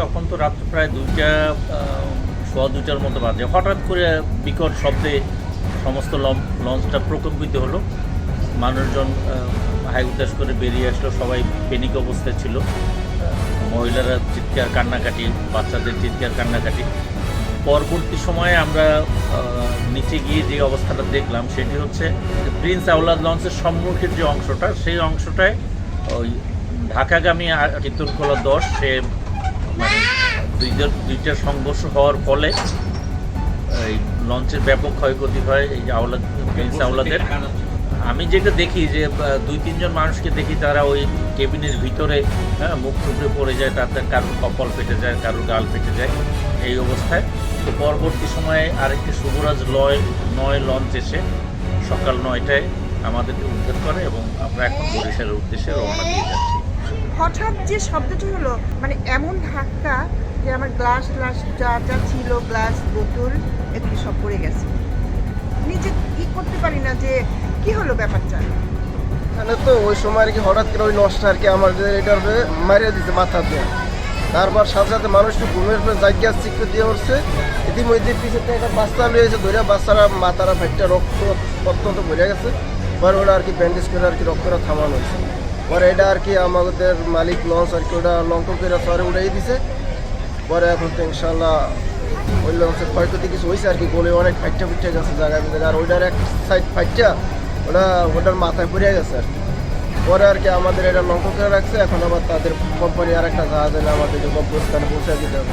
তখন তো রাত্র প্রায় দুইটা সোয়া দুইটার মতো বাজে। হঠাৎ করে বিকট শব্দে সমস্ত লঞ্চ লঞ্চটা প্রকম্পিত হলো। মানুষজন হাই উদ্দেশ করে বেরিয়ে আসলো। সবাই পেনিক অবস্থায় ছিল। মহিলারা চিৎকার, কান্নাকাটি, বাচ্চাদের চিৎকার, কান্নাকাটি। পরবর্তী সময়ে আমরা নিচে গিয়ে যে অবস্থাটা দেখলাম, সেটি হচ্ছে প্রিন্স আউলাদ লঞ্চের সম্মুখের যে অংশটা, সেই অংশটায় ওই ঢাকাগামী কীর্তনখোলা দশ, সে মানে দুইটার দুইটার সংঘর্ষ হওয়ার ফলে এই লঞ্চের ব্যাপক ক্ষয়ক্ষতি হয় এই আওলাদ প্রিন্স আওলাদের। আমি যেটা দেখি যে দুই তিনজন মানুষকে দেখি তারা ওই কেবিনের ভিতরে হ্যাঁ মুখ টুকরে পড়ে যায় তাদের কারোর কপাল ফেটে যায় কারোর গাল ফেটে যায় এই অবস্থায়। তো পরবর্তী সময়ে আরেকটি শুভরাজ লয় নয় লঞ্চ এসে সকাল নয়টায় আমাদেরকে উদ্ধার করে এবং আমরা এখন বরিশালের উদ্দেশ্যে রওনা দিয়ে যাচ্ছি। হঠাৎ যে শব্দটি হলো মানে এমন ধাক্কা যে আমার গ্লাস গ্লাস যা যা ছিল গ্লাস বোতল, এগুলি সব পড়ে গেছে। নিজে কি করতে পারি না যে কি হলো ব্যাপারটা? এখানে তো ওই সময় আর কি হঠাৎ করে ওই নষ্ট আর কি আমাদের এটার মারিয়ে দিতে মাথা দিয়ে তারপর সাথে সাথে মানুষ তো ঘুমের উপরে জায়গা চিক্ষ দিয়ে উঠছে। ইতিমধ্যে থেকে একটা বাচ্চা লয়েছে ধরে, বাচ্চারা মাথারা ফাইটটা রক্ত অত্যন্ত ভরে গেছে। পরে ওটা আর কি ব্যান্ডেজ করে আর কি রক্তটা থামানো হয়েছে। পরে এটা আর কি আমাদের মালিক লঞ্চ আর কি ওটা লঙ্ক করে সরে উড়াই দিছে। পরে এখন তো ইনশাল্লাহ ওই লঞ্চের ক্ষয়ক্ষতি কিছু হয়েছে আর কি, গোলে অনেক ফাইটটা ফুটে গেছে জায়গায় জায়গায় আর ওইটার এক সাইড ফাইটটা, ওটা ওটার মাথায় পড়ে গেছে আর কি। পরে আর কি আমাদের এটা লঙ্ঘন করে রাখছে, এখন আবার তাদের কোম্পানি আর একটা জাহাজ আমাদের গন্তব্যস্থানে পৌঁছে দিতে হবে।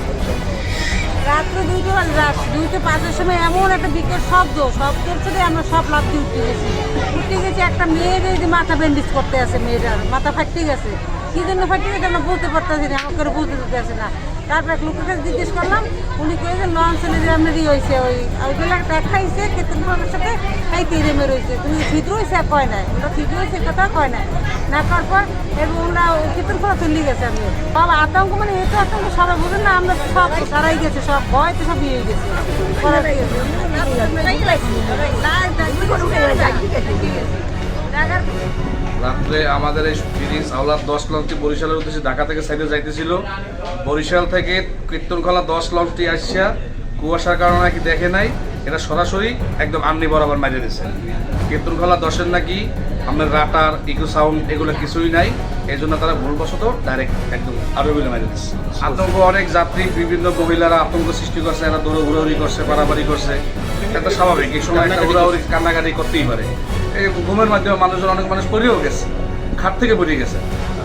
রাত্রে দুইটো রাত দুইটা পাঁচের সময় এমন একটা বিকট শব্দ শব্দের সাথে আমরা সব লাফতে উঠতে গেছি। উঠতে গেছি, একটা এই যে মাথা ব্যান্ডেজ করতে আছে, মেয়েটার, মাথা ফাটতে গেছে। কি জন্য ফাটতে গেছে আমরা বুঝতে পারতেছি না, আমাকে বলতে দিতেছে না। তারপর এক লোকের কাছে জিজ্ঞেস করলাম উনি কে যে লঞ্চ যে আপনার ই হয়েছে ওই ওইগুলো দেখাইছে কেতন ফোনের সাথে এই তীরে মেরে রয়েছে তুমি ছিদ্র হয়েছে কয় নাই ওটা ছিদ্র হয়েছে কথা কয় নাই না করার পর এবং ওরা কীর্তন করা চলে গেছে আমি সব আতঙ্ক মানে এত আতঙ্ক সবাই বুঝেন না আমরা সব সারাই গেছে সব ভয় তো সব ইয়ে হয়ে গেছে করা হয়ে গেছে। রাত্রে আমাদের এই ফিরিংস আওলাদ দশ লঞ্চটি বরিশালের উদ্দেশ্যে ঢাকা থেকে সাইডে যাইতেছিল। বরিশাল থেকে কীর্তনখোলা দশ লঞ্চটি আসছিয়া কুয়াশার কারণে নাকি দেখে নাই এটা সরাসরি একদম আমনি বরাবর মারিয়ে দিচ্ছে কীর্তনখোলা দশের নাকি আপনার রাটার ইকো সাউন্ড এগুলো কিছুই নাই এই জন্য তারা ভুলবশত ডাইরেক্ট একদম আরও বলে মারিয়ে দিচ্ছে আতঙ্ক অনেক যাত্রী বিভিন্ন মহিলারা আতঙ্ক সৃষ্টি করছে এরা দৌড় ঘুরাঘুরি করছে পারাপারি করছে এটা স্বাভাবিক এই সময় একটা ঘোরাঘুরি কান্নাকাটি করতেই পারে। এই ঘুমের মাধ্যমে মানুষজন অনেক মানুষ পড়েও গেছে খাট থেকে পড়ে গেছে।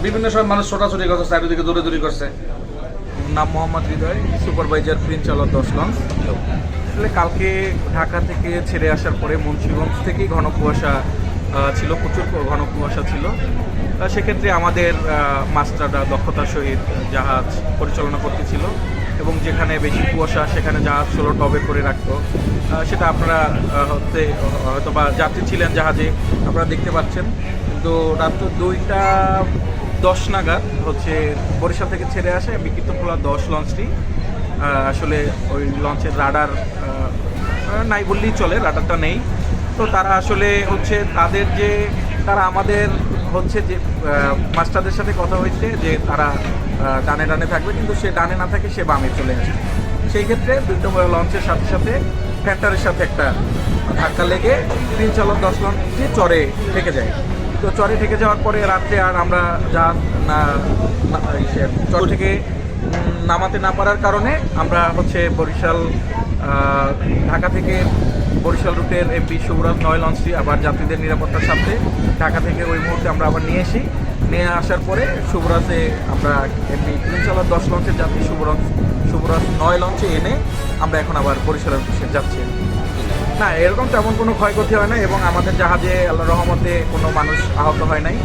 বিভিন্ন সময় মানুষ ছোটাছুটি করছে চারিদিকে দৌড়াদৌড়ি করছে। নাম মোহাম্মদ হৃদয় সুপারভাইজার প্রিন্স চালক দশ লঞ্চ আসলে কালকে ঢাকা থেকে ছেড়ে আসার পরে মুন্সিগঞ্জ থেকেই ঘন কুয়াশা ছিল প্রচুর ঘন কুয়াশা ছিল। সেক্ষেত্রে আমাদের মাস্টাররা দক্ষতার সহিত জাহাজ পরিচালনা করতেছিল। এবং যেখানে বেশি কুয়াশা, সেখানে জাহাজ ষোলো টবে করে রাখতো। সেটা আপনারা হচ্ছে হয়তো বা যাত্রী ছিলেন জাহাজে, আপনারা দেখতে পাচ্ছেন। কিন্তু রাত্র দুইটা দশ নাগাদ হচ্ছে বরিশাল থেকে ছেড়ে আসে বিকৃতখোলা দশ লঞ্চটি। আসলে ওই লঞ্চের রাডার নাই বললেই চলে, রাডারটা নেই। তো তারা আসলে হচ্ছে তাদের যে, তারা আমাদের হচ্ছে যে মাস্টারদের সাথে কথা হয়েছে যে তারা ডানে ডানে থাকবে, কিন্তু সে ডানে না থাকে, সে বামে চলে আসে। সেই ক্ষেত্রে দুটো লঞ্চের সাথে সাথে ফ্যাক্টরের সাথে একটা ধাক্কা লেগে তিন চালক, দশ লঞ্চটি চরে থেকে যায়। তো চরে থেকে যাওয়ার পরে রাত্রে আর আমরা যা না চর থেকে নামাতে না পারার কারণে আমরা হচ্ছে বরিশাল ঢাকা থেকে বরিশাল রুটের এমপি শুভরাজ নয় লঞ্চটি আবার যাত্রীদের নিরাপত্তার সাথে ঢাকা থেকে ওই মুহূর্তে আমরা আবার নিয়ে আসি নিয়ে আসার পরে শুভরাজে আমরা এমনি ইনশাল্লাহ দশ লঞ্চে যাচ্ছি শুভরাজ শুভরাজ নয় লঞ্চে এনে আমরা এখন আবার বরিশালের যাচ্ছি। না, এরকম তেমন কোনো ক্ষয়ক্ষতি হয় না এবং আমাদের জাহাজে আল্লাহ রহমতে কোনো মানুষ আহত হয় নাই।